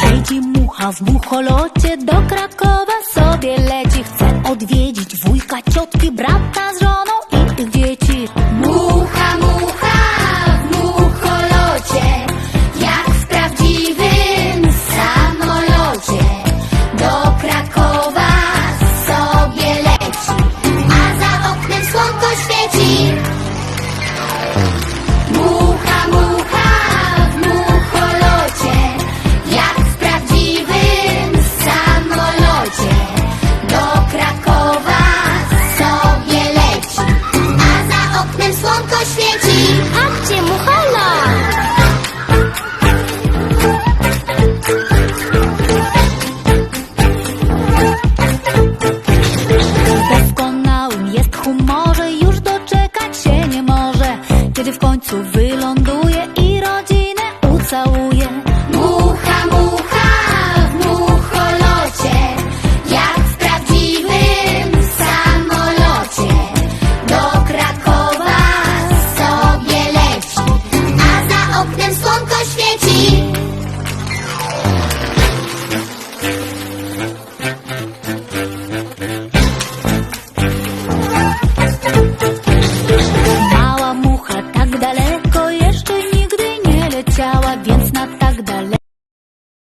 Siedzi mucha w mucholocie, do Krakowa sobie leci. Chce odwiedzić wujka, ciotki, brata z żoną i ich dzieci. Kiedy w końcu wyląduje więc na tak daleko.